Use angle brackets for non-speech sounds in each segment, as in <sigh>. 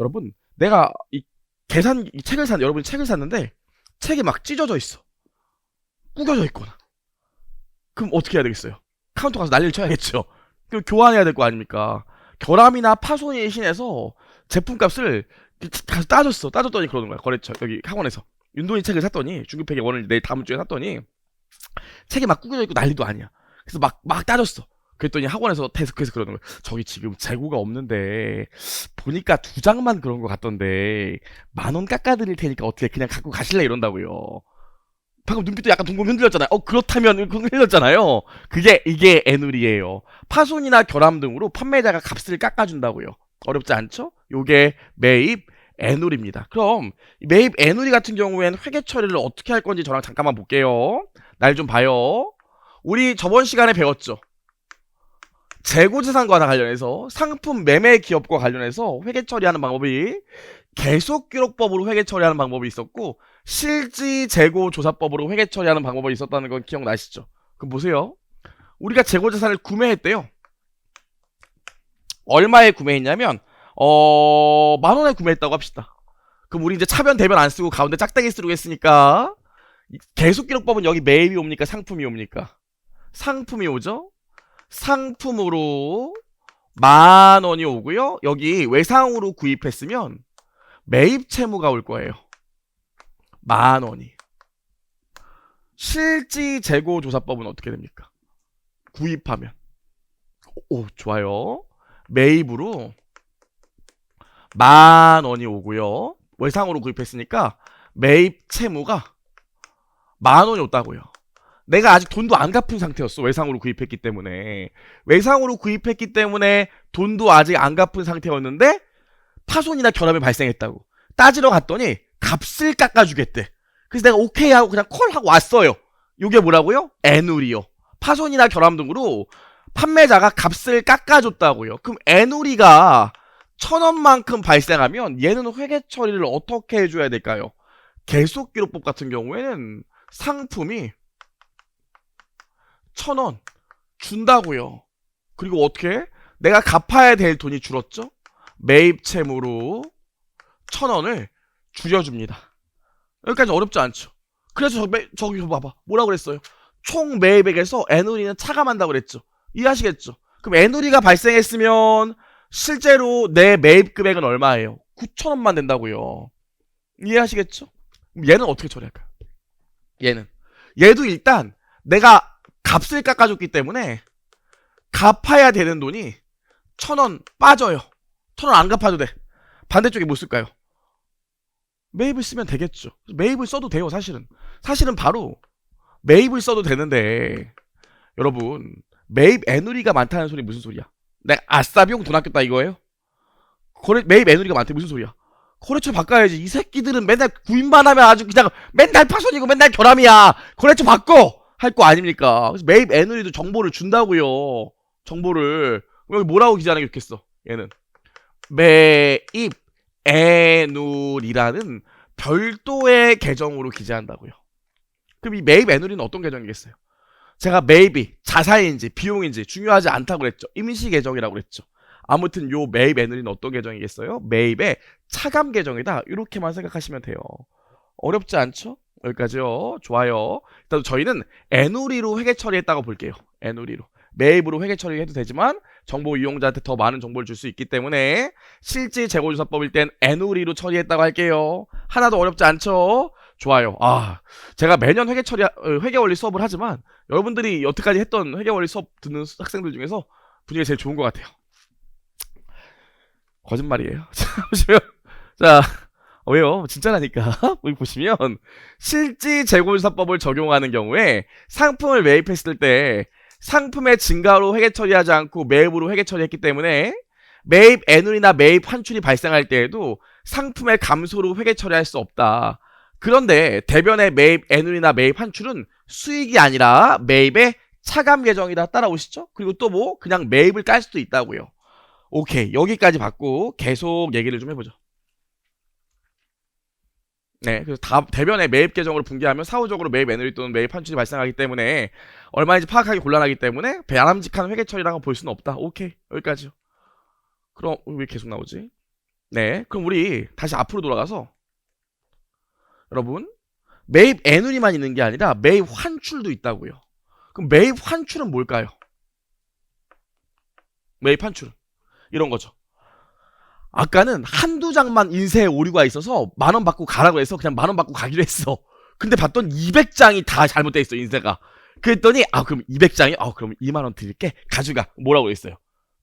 여러분 내가 이 계산 이 책을 산 여러분이 책을 샀는데 책이 막 찢어져 있어. 구겨져 있거나. 그럼 어떻게 해야 되겠어요? 카운터 가서 난리를 쳐야겠죠. 그 교환해야 될 거 아닙니까? 결함이나 파손이 신해서 제품값을 가서 따졌어. 따졌더니 그러는 거야. 거래처 여기 학원에서 윤돈이 책을 샀더니 중급회계 원을 내일 다음 주에 샀더니 책이 막 구겨져 있고 난리도 아니야. 그래서 막 막 따졌어. 그랬더니 학원에서 데스크에서 그러는 거야. 저기 지금 재고가 없는데 보니까 두 장만 그런 것 같던데 만 원 깎아드릴 테니까 어떻게 그냥 갖고 가실래 이런다고요. 방금 눈빛도 약간 둥근 흔들렸잖아요. 어 그렇다면 흔들렸잖아요. 그게 이게 애누리예요. 파손이나 결함 등으로 판매자가 값을 깎아준다고요. 어렵지 않죠? 요게 매입 애누리입니다. 그럼 이 매입 애누리 같은 경우에는 회계 처리를 어떻게 할 건지 저랑 잠깐만 볼게요. 날 좀 봐요. 우리 저번 시간에 배웠죠. 재고재산과 관련해서 상품 매매 기업과 관련해서 회계 처리하는 방법이 계속 기록법으로 회계 처리하는 방법이 있었고 실지 재고 조사법으로 회계 처리하는 방법이 있었다는 건 기억나시죠? 그럼 보세요. 우리가 재고재산을 구매했대요. 얼마에 구매했냐면 어... 만 원에 구매했다고 합시다. 그럼 우리 이제 차변 대변 안 쓰고 가운데 짝대기 쓰고 했으니까 계속 기록법은 여기 매입이 옵니까? 상품이 옵니까? 상품이 오죠? 상품으로 만 원이 오고요. 여기 외상으로 구입했으면 매입 채무가 올 거예요. 만 원이. 실지 재고 조사법은 어떻게 됩니까? 구입하면. 오, 좋아요. 매입으로 만 원이 오고요. 외상으로 구입했으니까 매입 채무가 만 원이 없다고요. 내가 아직 돈도 안 갚은 상태였어. 외상으로 구입했기 때문에. 외상으로 구입했기 때문에 돈도 아직 안 갚은 상태였는데 파손이나 결함이 발생했다고. 따지러 갔더니 값을 깎아주겠대. 그래서 내가 오케이 하고 그냥 콜하고 왔어요. 이게 뭐라고요? 애누리요. 파손이나 결함 등으로 판매자가 값을 깎아줬다고요. 그럼 애누리가 천 원만큼 발생하면 얘는 회계 처리를 어떻게 해줘야 될까요? 계속 기록법 같은 경우에는 상품이 천 원 준다고요. 그리고 어떻게? 내가 갚아야 될 돈이 줄었죠? 매입 채무로 천 원을 줄여줍니다. 여기까지 어렵지 않죠? 그래서 저, 매, 저기 봐봐. 뭐라 그랬어요? 총 매입액에서 애누리는 차감한다고 그랬죠? 이해하시겠죠? 그럼 애누리가 발생했으면 실제로 내 매입 금액은 얼마예요? 9천 원만 된다고요. 이해하시겠죠? 얘는 어떻게 처리할까요? 얘는 얘도 일단 내가 값을 깎아줬기 때문에 갚아야 되는 돈이 천 원 빠져요. 천 원 안 갚아도 돼. 반대쪽에 뭐 쓸까요? 매입을 쓰면 되겠죠. 매입을 써도 돼요, 사실은. 사실은 바로 매입을 써도 되는데 여러분 매입 애누리가 많다는 소리 무슨 소리야? 내가 아싸 비용 돈 아꼈다 이거예요? 거래 매입 애누리가 많대 무슨 소리야? 거래처 바꿔야지. 이 새끼들은 맨날 구입만 하면 아주 그냥 맨날 파손이고 맨날 결함이야. 거래처 바꿔 할 거 아닙니까? 그래서 매입 애누리도 정보를 준다고요. 정보를 여기 뭐라고 기재하는 게 좋겠어? 얘는 매입 애누리라는 별도의 계정으로 기재한다고요. 그럼 이 매입 애누리는 어떤 계정이겠어요? 제가 매입이 자사인지 비용인지 중요하지 않다고 그랬죠. 임시 계정이라고 그랬죠. 아무튼 요 매입 애누리는 어떤 계정이겠어요? 매입의 차감 계정이다. 이렇게만 생각하시면 돼요. 어렵지 않죠? 여기까지요. 좋아요. 일단 저희는 애누리로 회계 처리했다고 볼게요. 애누리로. 매입으로 회계 처리해도 되지만 정보 이용자한테 더 많은 정보를 줄 수 있기 때문에 실질 재고조사법일 땐 애누리로 처리했다고 할게요. 하나도 어렵지 않죠? 좋아요. 아, 제가 매년 회계 처리, 어, 회계 원리 수업을 하지만 여러분들이 여태까지 했던 회계 원리 수업 듣는 학생들 중에서 분위기가 제일 좋은 것 같아요. 거짓말이에요. <laughs> 자, 보시면, 자, 어, 왜요? 진짜라니까. <laughs> 여기 보시면, 실지 재고조사법을 적용하는 경우에 상품을 매입했을 때 상품의 증가로 회계 처리하지 않고 매입으로 회계 처리했기 때문에 매입 애누리나 매입 환출이 발생할 때에도 상품의 감소로 회계 처리할 수 없다. 그런데 대변의 매입 애누리나 매입 환출은 수익이 아니라 매입의 차감 계정이다 따라오시죠? 그리고 또 뭐 그냥 매입을 깔 수도 있다고요. 오케이 여기까지 받고 계속 얘기를 좀 해보죠. 네, 그래서 다 대변의 매입 계정으로 붕괴하면 사후적으로 매입 애누리 또는 매입 환출이 발생하기 때문에 얼마인지 파악하기 곤란하기 때문에 바람직한 회계 처리라고 볼 수는 없다. 오케이 여기까지요. 그럼 왜 계속 나오지? 네, 그럼 우리 다시 앞으로 돌아가서 여러분 매입 애누리만 있는 게 아니라 매입 환출도 있다고요. 그럼 매입 환출은 뭘까요? 매입 환출은 이런 거죠. 아까는 한두 장만 인쇄 오류가 있어서 만 원 받고 가라고 해서 그냥 만 원 받고 가기로 했어. 근데 봤더니 200장이 다 잘못돼 있어 인쇄가. 그랬더니 아 그럼 200장이 아 그럼 2만 원 드릴게 가져가 뭐라고 했어요.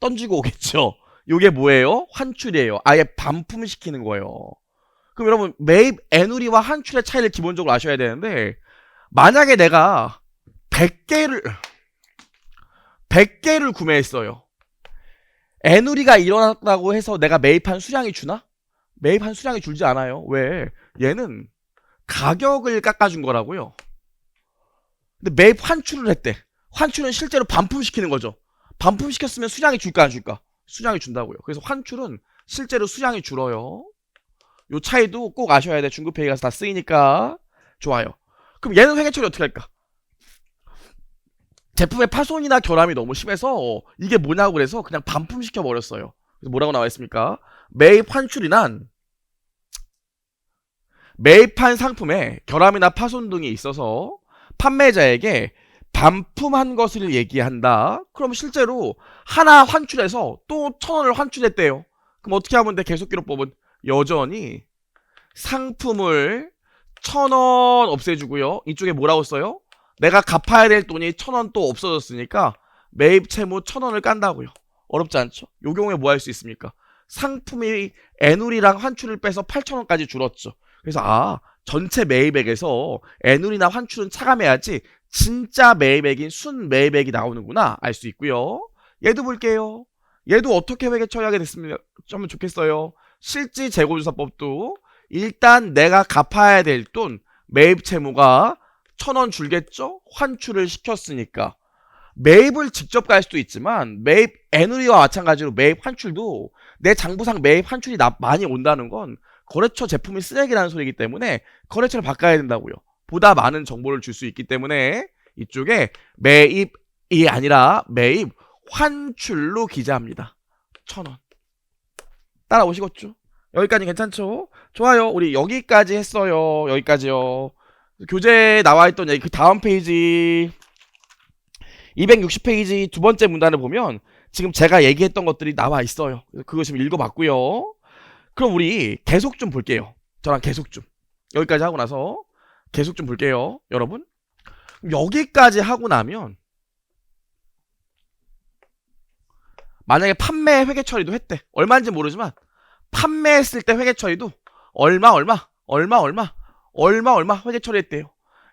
던지고 오겠죠. 요게 뭐예요? 환출이에요. 아예 반품시키는 거예요. 그럼 여러분 매입 애누리와 환출의 차이를 기본적으로 아셔야 되는데 만약에 내가 100개를 100개를 구매했어요. 애누리가 일어났다고 해서 내가 매입한 수량이 주나? 매입한 수량이 줄지 않아요. 왜? 얘는 가격을 깎아준 거라고요. 근데 매입 환출을 했대. 환출은 실제로 반품시키는 거죠. 반품시켰으면 수량이 줄까 안 줄까? 수량이 준다고요. 그래서 환출은 실제로 수량이 줄어요. 요 차이도 꼭 아셔야 돼. 중급회의 가서 다 쓰이니까. 좋아요. 그럼 얘는 회계 처리 어떻게 할까? 제품의 파손이나 결함이 너무 심해서 이게 뭐냐고 그래서 그냥 반품시켜 버렸어요. 그래서 뭐라고 나와 있습니까? 매입 환출이란 매입한 상품에 결함이나 파손 등이 있어서 판매자에게 반품한 것을 얘기한다. 그럼 실제로 하나 환출해서 또 천 원을 환출했대요. 그럼 어떻게 하면 돼? 계속 기록법은 여전히 상품을 천 원 없애주고요. 이쪽에 뭐라고 써요? 내가 갚아야 될 돈이 천 원 또 없어졌으니까 매입 채무 천 원을 깐다고요. 어렵지 않죠? 요 경우에 뭐 할 수 있습니까? 상품이 애누리랑 환출을 빼서 8천 원까지 줄었죠. 그래서 아 전체 매입액에서 애누리나 환출은 차감해야지 진짜 매입액인 순 매입액이 나오는구나 알 수 있고요. 얘도 볼게요. 얘도 어떻게 회계 처리하게 됐으면 좀 좋겠어요. 실지 재고조사법도 일단 내가 갚아야 될 돈 매입 채무가 천 원 줄겠죠? 환출을 시켰으니까. 매입을 직접 갈 수도 있지만 매입 애누리와 마찬가지로 매입 환출도 내 장부상 매입 환출이 나, 많이 온다는 건 거래처 제품이 쓰레기라는 소리이기 때문에 거래처를 바꿔야 된다고요. 보다 많은 정보를 줄 수 있기 때문에 이쪽에 매입이 아니라 매입 환출로 기재합니다. 천 원. 따라오시겠죠? 여기까지 괜찮죠? 좋아요. 우리 여기까지 했어요. 여기까지요. 교재에 나와 있던 얘기 그 다음 페이지 260페이지 두 번째 문단을 보면 지금 제가 얘기했던 것들이 나와 있어요. 그거 지금 읽어봤고요. 그럼 우리 계속 좀 볼게요. 저랑 계속 좀 여기까지 하고 나서 계속 좀 볼게요, 여러분. 여기까지 하고 나면 만약에 판매 회계 처리도 했대. 얼마인지 모르지만 판매했을 때 회계 처리도 얼마 얼마 얼마 얼마 얼마 얼마 회계 처리했대요.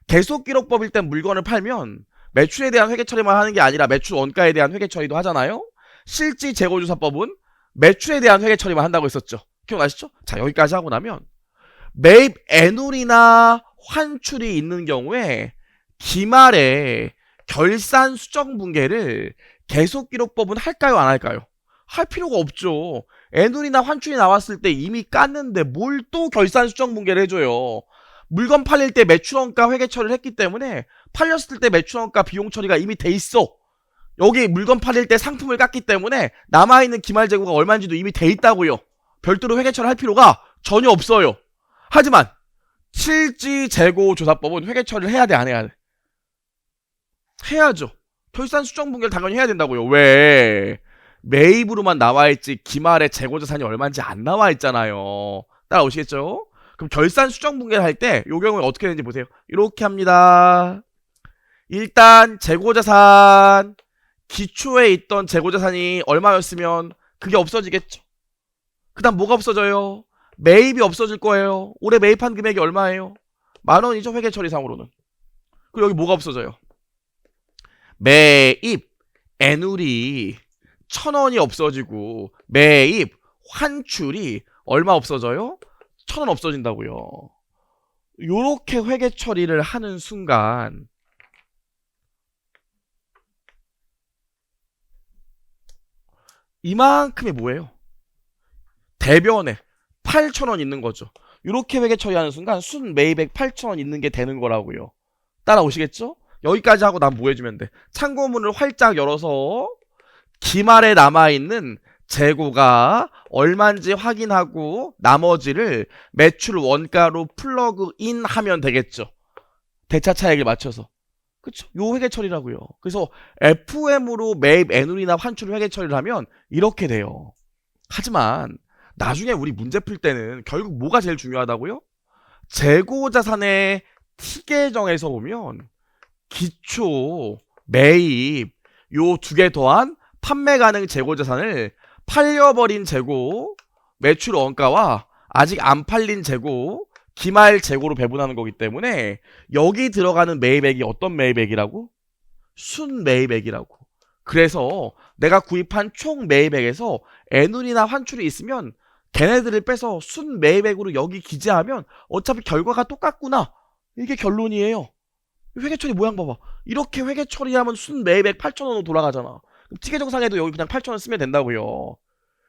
계속 기록법일 땐 물건을 팔면 매출에 대한 회계 처리만 하는 게 아니라 매출 원가에 대한 회계 처리도 하잖아요. 실지 재고조사법은 매출에 대한 회계 처리만 한다고 했었죠. 기억나시죠? 자 여기까지 하고 나면 매입 애놀이나 환출이 있는 경우에 기말에 결산 수정 분계를 계속 기록법은 할까요 안 할까요? 할 필요가 없죠. 애놀이나 환출이 나왔을 때 이미 깠는데 뭘 또 결산 수정 분계를 해줘요. 물건 팔릴 때 매출원가 회계 처리를 했기 때문에 팔렸을 때 매출원가 비용 처리가 이미 돼 있어. 여기 물건 팔릴 때 상품을 깠기 때문에 남아있는 기말 재고가 얼마인지도 이미 돼 있다고요. 별도로 회계 처리할 필요가 전혀 없어요. 하지만 실지 재고 조사법은 회계 처리를 해야 돼 안 해야 돼? 해야죠. 결산 수정 분계를 당연히 해야 된다고요. 왜? 매입으로만 나와 있지 기말에 재고 자산이 얼마인지 안 나와 있잖아요. 따라오시겠죠? 그럼 결산 수정 분계를 할때이 경우에 어떻게 되는지 보세요. 이렇게 합니다. 일단 재고 자산 기초에 있던 재고 자산이 얼마였으면 그게 없어지겠죠. 그다음 뭐가 없어져요? 매입이 없어질 거예요. 올해 매입한 금액이 얼마예요? 만 원이죠 회계 처리상으로는. 그리고 여기 뭐가 없어져요? 매입 애누리 천 원이 없어지고 매입 환출이 얼마 없어져요? 천 원 없어진다고요. 요렇게 회계 처리를 하는 순간 이만큼이 뭐예요? 대변에 8,000원 있는 거죠. 이렇게 회계 처리하는 순간 순 매입액 8,000원 있는 게 되는 거라고요. 따라오시겠죠? 여기까지 하고 난 뭐 해주면 돼? 참고문을 활짝 열어서 기말에 남아있는 재고가 얼마인지 확인하고 나머지를 매출 원가로 플러그인 하면 되겠죠. 대차 차익에 맞춰서. 그쵸? 요 회계 처리라고요. 그래서 FM으로 매입 애누리나 환출 회계 처리를 하면 이렇게 돼요. 하지만 나중에 우리 문제 풀 때는 결국 뭐가 제일 중요하다고요? 재고 자산의 T 계정에서 보면 기초, 매입 요 두 개 더한 판매 가능 재고 자산을 팔려버린 재고, 매출 원가와 아직 안 팔린 재고, 기말 재고로 배분하는 거기 때문에 여기 들어가는 매입액이 어떤 매입액이라고? 순 매입액이라고. 그래서 내가 구입한 총 매입액에서 애눈이나 환출이 있으면 걔네들을 빼서 순 매입액으로 여기 기재하면 어차피 결과가 똑같구나. 이게 결론이에요. 회계 처리 모양 봐봐. 이렇게 회계 처리하면 순 매입액 8,000원으로 돌아가잖아. 그럼 티계정상에도 여기 그냥 8,000원 쓰면 된다고요.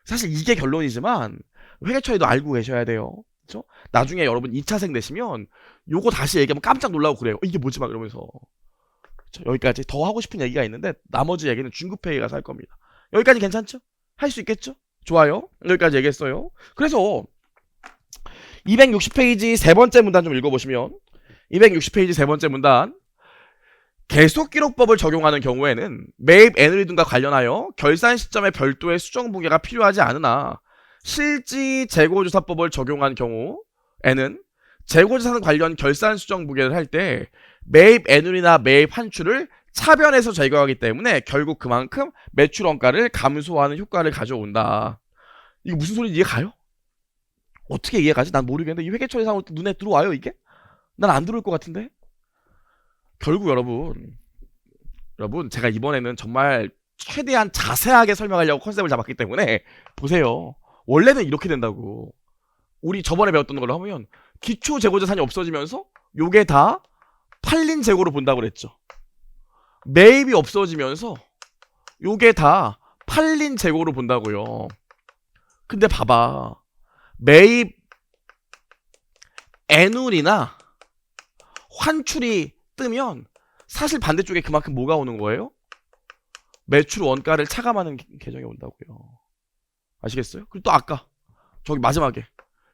사실 이게 결론이지만 회계 처리도 알고 계셔야 돼요. 그렇죠? 나중에 여러분 2차생 되시면 요거 다시 얘기하면 깜짝 놀라고 그래요. 어, 이게 뭐지 막 이러면서. 그쵸? 여기까지 더 하고 싶은 얘기가 있는데 나머지 얘기는 중급회의 가서 할 겁니다. 여기까지 괜찮죠? 할 수 있겠죠? 좋아요. 여기까지 얘기했어요. 그래서 260페이지 세 번째 문단 좀 읽어보시면 260페이지 세 번째 문단 계속 기록법을 적용하는 경우에는 매입 애누리 등과 관련하여 결산 시점에 별도의 수정 부계가 필요하지 않으나 실지 재고조사법을 적용한 경우에는 재고조사 관련 결산 수정 부계를 할 때 매입 애누리나 매입 환출을 차변해서 제거하기 때문에 결국 그만큼 매출 원가를 감소하는 효과를 가져온다. 이거 무슨 소리인지 이해 가요? 어떻게 이해가지? 난 모르겠는데 이 회계처리상으로 눈에 들어와요 이게? 난 안 들어올 것 같은데? 결국 여러분 여러분 제가 이번에는 정말 최대한 자세하게 설명하려고 컨셉을 잡았기 때문에 보세요. 원래는 이렇게 된다고. 우리 저번에 배웠던 걸로 하면 기초 재고 자산이 없어지면서 요게 다 팔린 재고로 본다고 그랬죠. 매입이 없어지면서 요게 다 팔린 재고로 본다고요. 근데 봐봐. 매입 애눌이나 환출이 뜨면 사실 반대쪽에 그만큼 뭐가 오는 거예요? 매출 원가를 차감하는 개- 계정이 온다고요. 아시겠어요? 그리고 또 아까 저기 마지막에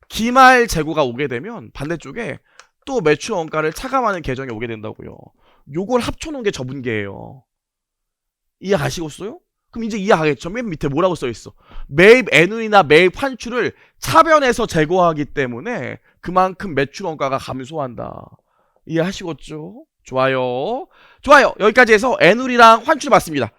기말 재고가 오게 되면 반대쪽에 또 매출 원가를 차감하는 계정이 오게 된다고요. 요걸 합쳐놓은 게 저분계예요. 이해 가시겠어요? 그럼 이제 이해하겠죠? 맨 밑에 뭐라고 써있어? 매입 애누이나 매입 환출을 차변해서 제거하기 때문에 그만큼 매출 원가가 감소한다. 이해하시겠죠? 좋아요. 좋아요. 여기까지 해서 애누리랑 환출 맞습니다.